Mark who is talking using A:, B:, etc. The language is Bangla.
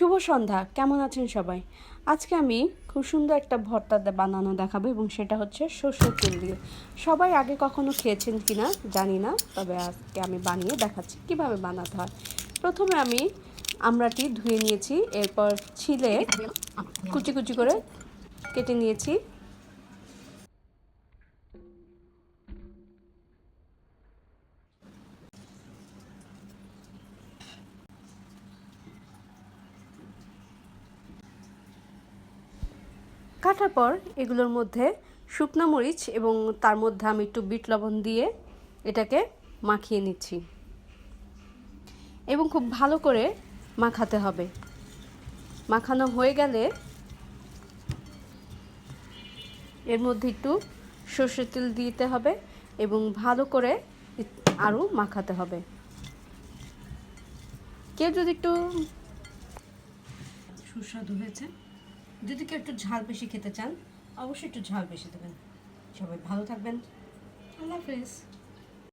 A: শুভ সন্ধ্যা। কেমন আছেন সবাই? আজকে আমি খুব সুন্দর একটা ভর্তা বানানো দেখাবো এবং সেটা হচ্ছে সর্ষের তেল দিয়ে। সবাই আগে কখনো খেয়েছেন কি না জানি না, তবে আজকে আমি বানিয়ে দেখাচ্ছি কীভাবে বানাতে হয়। প্রথমে আমি আমরাটি ধুয়ে নিয়েছি, এরপর ছিলে কুচি কুচি করে কেটে নিয়েছি। কাটার পর এগুলোর মধ্যে শুকনো মরিচ এবং তার মধ্যে আমি একটু বিট লবণ দিয়ে এটাকে মাখিয়ে নিচ্ছি। এবং খুব ভালো করে মাখাতে হবে। মাখানো হয়ে গেলে এর মধ্যে একটু সর্ষের তেল দিতে হবে এবং ভালো করে আরও মাখাতে হবে। কেউ যদি একটু সুস্বাদু হয়েছে। যদি কেউ একটু ঝাল বেশি খেতে চান, অবশ্যই একটু ঝাল বেশি দেবেন। সবাই ভালো থাকবেন। আল্লাহ হাফেজ।